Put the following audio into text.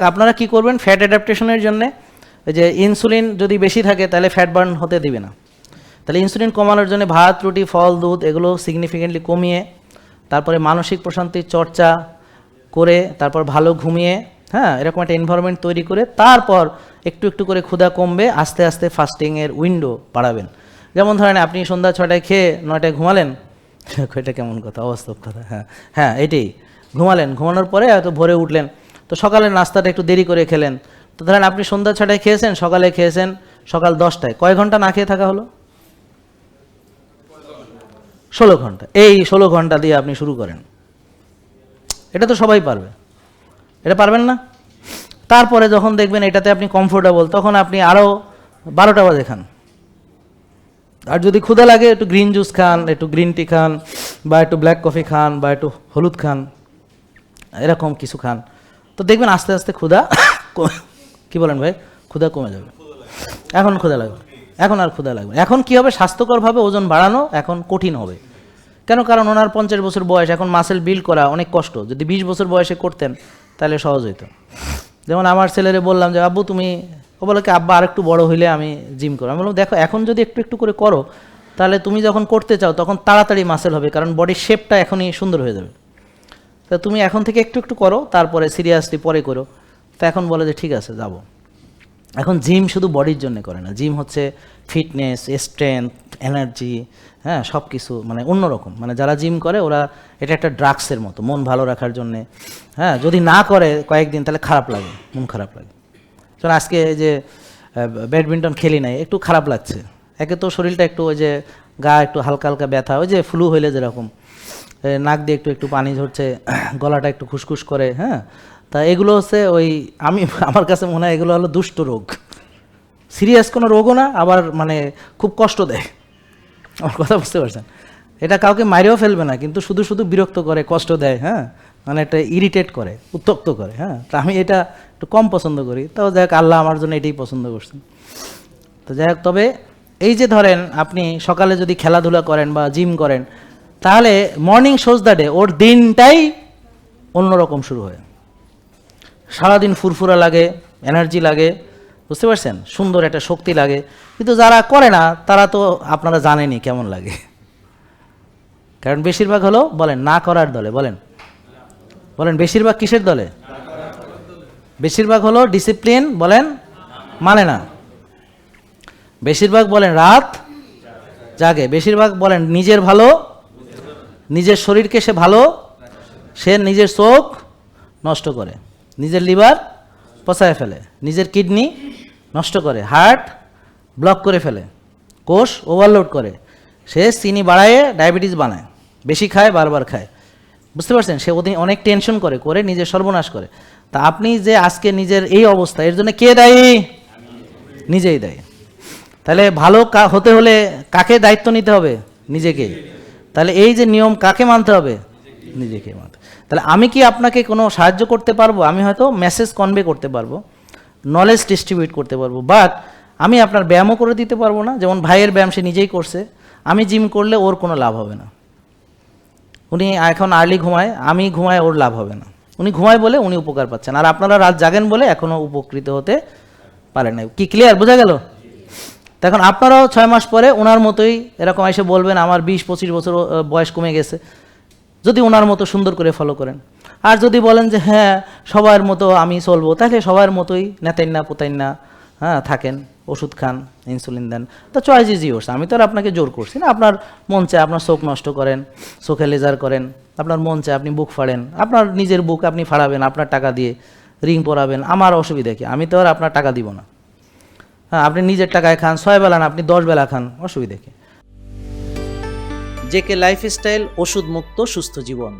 আপনারা কি করবেন? ফ্যাট অ্যাডাপ্টেশনের জন্য যে ইনসুলিন যদি বেশি থাকে, তাহলে ফ্যাট বার্ন হতে দিবে না। তাহলে ইনসুলিন কমানোর জন্য ভাত, রুটি, ফল, দুধ, এগুলো সিগনিফিকেন্টলি কমিয়ে, তারপরে মানসিক প্রশান্তির চর্চা করে, তারপর ভালো ঘুমিয়ে হ্যাঁ এরকম একটা এনভায়রনমেন্ট তৈরি করে, তারপর একটু একটু করে ক্ষুধা কমবে, আস্তে আস্তে ফাস্টিংয়ের উইন্ডো বাড়াবেন। যেমন ধরেন আপনি সন্ধ্যা ছটায় খেয়ে নয়টায় ঘুমালেন, এটা কেমন কথা, অবাস্তব কথা হ্যাঁ। হ্যাঁ এটাই। ঘুমালেন, ঘুমানোর পরে হয়তো ভোরে উঠলেন তো সকালের নাস্তাটা একটু দেরি করে খেলেন। তো ধরেন আপনি সন্ধ্যা ছটায় খেয়েছেন, সকালে খেয়েছেন, সকাল দশটায়। কয় ঘণ্টা না খেয়ে থাকা হলো? ষোলো ঘণ্টা। এই ষোলো ঘণ্টা দিয়ে আপনি শুরু করেন। এটা তো সবাই পারবে। এটা পারবেন না? তারপরে যখন দেখবেন এটাতে আপনি কমফোর্টেবল তখন আপনি আরও বারোটা বাজে খান। আর যদি ক্ষুধা লাগে, একটু গ্রিন জুস খান, একটু গ্রিন টি খান, বা একটু ব্ল্যাক কফি খান, বা একটু হলুদ খান, এরকম কিছু খান। তো দেখবেন আস্তে আস্তে ক্ষুধা কি বলেন ভাই? ক্ষুধা কমে যাবে। এখন ক্ষুধা লাগবে। এখন আর ক্ষুধা লাগবে এখন কি হবে? স্বাস্থ্যকরভাবে ওজন বাড়ানো এখন কঠিন হবে। কেন? কারণ ওনার পঞ্চাশ বছর বয়স, এখন মাসেল বিল্ড করা অনেক কষ্ট। যদি বিশ বছর বয়সে করতেন, তাহলে সহজ হইতো। যেমন আমার ছেলেরে বললাম যে, আব্বু, তুমি ও বলে কি, আব্বা আর একটু বড় হইলে আমি জিম করো আমি বললাম, দেখো, এখন যদি একটু একটু করে করো, তাহলে তুমি যখন করতে চাও, তখন তাড়াতাড়ি মাসেল হবে, কারণ বডির শেপটা এখনই সুন্দর হয়ে যাবে। তা তুমি এখন থেকে একটু একটু করো, তারপরে সিরিয়াসলি পরে করো। তা এখন বলে যে ঠিক আছে, যাব। এখন জিম শুধু বডির জন্য করে না জিম হচ্ছে ফিটনেস স্ট্রেংথ এনার্জি হ্যাঁ সব কিছু মানে অন্যরকম। মানে যারা জিম করে, ওরা এটা একটা ড্রাগসের মতো, মন ভালো রাখার জন্যে। হ্যাঁ যদি না করে কয়েকদিন, তাহলে খারাপ লাগে, মন খারাপ লাগে। চলো, আজকে এই যে ব্যাডমিন্টন খেলি নাই, একটু খারাপ লাগছে। একে তো শরীরটা একটু ওই যে গা একটু হালকা হালকা ব্যথা, ওই যে ফ্লু হইলে যেরকম। নাক দিয়ে একটু একটু পানি ঝরছে, গলাটা একটু খুসখুস করে হ্যাঁ? তা এগুলো হচ্ছে ওই, আমি, আমার কাছে মনে হয় এগুলো হলো দুষ্ট রোগ। সিরিয়াস কোনো রোগও না, আবার মানে খুব কষ্ট দেয়। আমার কথা বুঝতে পারছেন? এটা কাউকে মারিও ফেলবে না, কিন্তু শুধু শুধু বিরক্ত করে, কষ্ট দেয় হ্যাঁ? মানে একটা ইরিটেট করে, উত্তক্ত করে হ্যাঁ? তা আমি এটা একটু কম পছন্দ করি। তাও যাই হোক আল্লাহ আমার জন্য এটাই পছন্দ করছেন। তো যাই হোক, তবে এই যে ধরেন, আপনি সকালে যদি খেলাধুলা করেন বা জিম করেন তাহলে মর্নিং শোজ দ্য ডে ওর দিনটাই অন্যরকম শুরু হয়। সারাদিন ফুরফুরা লাগে এনার্জি লাগে, বুঝতে পারছেন? সুন্দর একটা শক্তি লাগে। কিন্তু যারা করে না, তারা তো আপনারা জানেনই কেমন লাগে। কারণ বেশিরভাগ হলো, বলেন, না করার দলে, বলেন। বলেন, বেশিরভাগ কিসের দলে? বেশিরভাগ হলো ডিসিপ্লিন বলেন মানে না। বেশিরভাগ বলেন রাত জাগে, বেশিরভাগ বলেন নিজের ভালো নিজের শরীরকে সে ভালো, সে নিজের চোখ নষ্ট করে। নিজের লিভার পচায় ফেলে। নিজের কিডনি নষ্ট করে। হার্ট ব্লক করে ফেলে। কোষ ওভারলোড করে। সে চিনি বাড়ায় ডায়াবেটিস বানায়। বেশি খায়, বারবার খায়। বুঝতে পারছেন? সে ওদিন অনেক টেনশন করে করে নিজের সর্বনাশ করে। তা আপনি যে আজকে নিজের এই অবস্থা, এর জন্য কে দায়ী? নিজেই দায়ী। তাহলে ভালো হতে হলে কাকে দায়িত্ব নিতে হবে? নিজেকে তাহলে এই যে নিয়ম কাকে মানতে হবে? নিজেকে মানতে। তাহলে আমি কি আপনাকে কোনো সাহায্য করতে পারব? আমি হয়তো মেসেজ কনভে করতে পারব নলেজ ডিস্ট্রিবিউট করতে পারব বাট আমি আপনার ব্যায়ামও করে দিতে পারব না। যেমন ভাইয়ের ব্যায়াম সে নিজেই করছে। আমি জিম করলে ওর কোনো লাভ হবে না। উনি এখন আর্লি ঘুমায়, আমি ঘুমায় ওর লাভ হবে না। উনি ঘুমায় বলে উনি উপকার পাচ্ছেন। আর আপনারা রাত জাগেন বলে এখনও উপকৃত হতে পারেন না কি ক্লিয়ার বোঝা গেল? তখন আপনারাও ছয় মাস পরে ওনার মতোই এরকম এসে বলবেন, আমার বিশ, পঁচিশ বছর বয়স কমে গেছে। যদি ওনার মতো সুন্দর করে ফলো করেন। আর যদি বলেন যে হ্যাঁ সবার মতো আমি চলবো, তাহলে সবার মতোই নেতেন না পোতেন না হ্যাঁ থাকেন, ওষুধ খান ইনসুলিন দেন। তো চয়েস ইজ ইউর্স আমি তো আর আপনাকে জোর করছি না। আপনার মন চায় আপনার চোখ নষ্ট করেন, চোখে লেজার করেন, আপনার মন চায় আপনি বুক ফাড়েন, আপনার নিজের বুক আপনি ফাড়াবেন, আপনার টাকা দিয়ে রিং পরাবেন। আমার অসুবিধা কি? আমি তো আর আপনার টাকা দিব না। আপনি নিজের টাকায় খান, ছয় বেলা না, আপনি দশ বেলা খান, অসুবিধা কি? জেকে লাইফস্টাইল ওষুধ মুক্ত সুস্থ জীবন।